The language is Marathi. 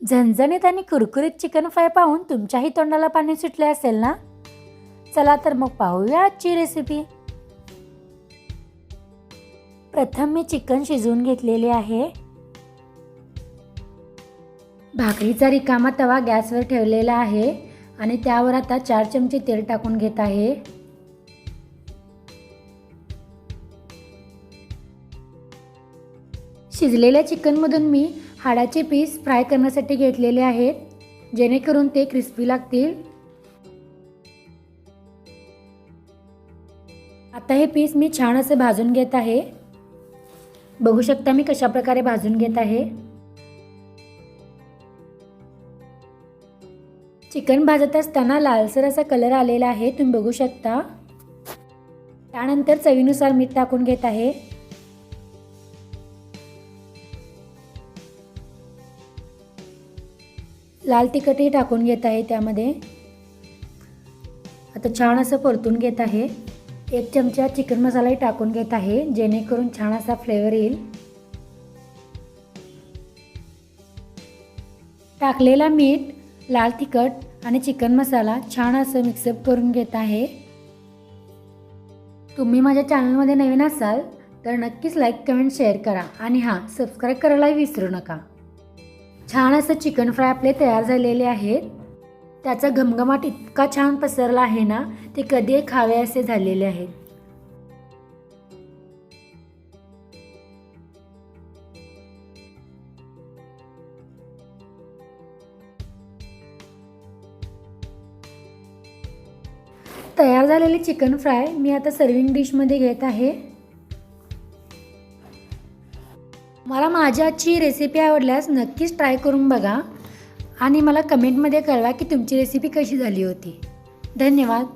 झणझणीत आणि कुरकुरीत चिकन फ्राय पाहून तुमच्याही तोंडाला पाणी सुटले असेल ना? चला तर मग पाहूया आजची रेसिपी प्रथम मी चिकन शिजवून घेतलेले आहे. भाकरीचा रिकामा तवा गॅसवर ठेवलेला आहे आणि त्यावर आता चार चमचे तेल टाकून घेत आहे. शिजलेल्या चिकनमधून मी हाडाचे पीस फ्राय करण्यासाठी घेतलेले आहेत. जेणेकरून ते क्रिस्पी लागतील. आता हे पीस मी छान असे भाजून घेत आहे. बघू शकता मी कशा प्रकारे भाजून घेत आहे. चिकन भाजत असताना लालसर असा कलर आलेला आहे तुम्ही बघू शकता. त्यानंतर चवीनुसार मीठ टाकून घेत आहे. लाल तिखटही टाकून घेत आहे त्यामध्ये. आता छान असं परतून घेत आहे. एक चमचा चिकन मसालाही टाकून घेत आहे जेणेकरून छान असा फ्लेवर येईल. टाकलेला मीठ लाल तिखट आणि चिकन मसाला छान असं मिक्सअप करून घेत आहे. तुम्ही माझ्या चॅनलमध्ये नवीन असाल तर नक्कीच लाईक कमेंट शेअर करा. आणि हां सबस्क्राईब करायलाही विसरू नका. छान असं चिकन फ्राय आपले तयार झालेले आहेत. त्याचा घमघमाट इतका छान पसरला आहे ना ते कधी खावे असे झालेले आहेत. तयार झालेले चिकन फ्राय मी आता सर्विंग डिशमध्ये घेत आहे. मला माझ्या आजची रेसिपी आवडल्यास नक्कीच ट्राय करून बघा. आणि मला कमेंटमध्ये कळवा की तुमची रेसिपी कशी झाली होती. धन्यवाद.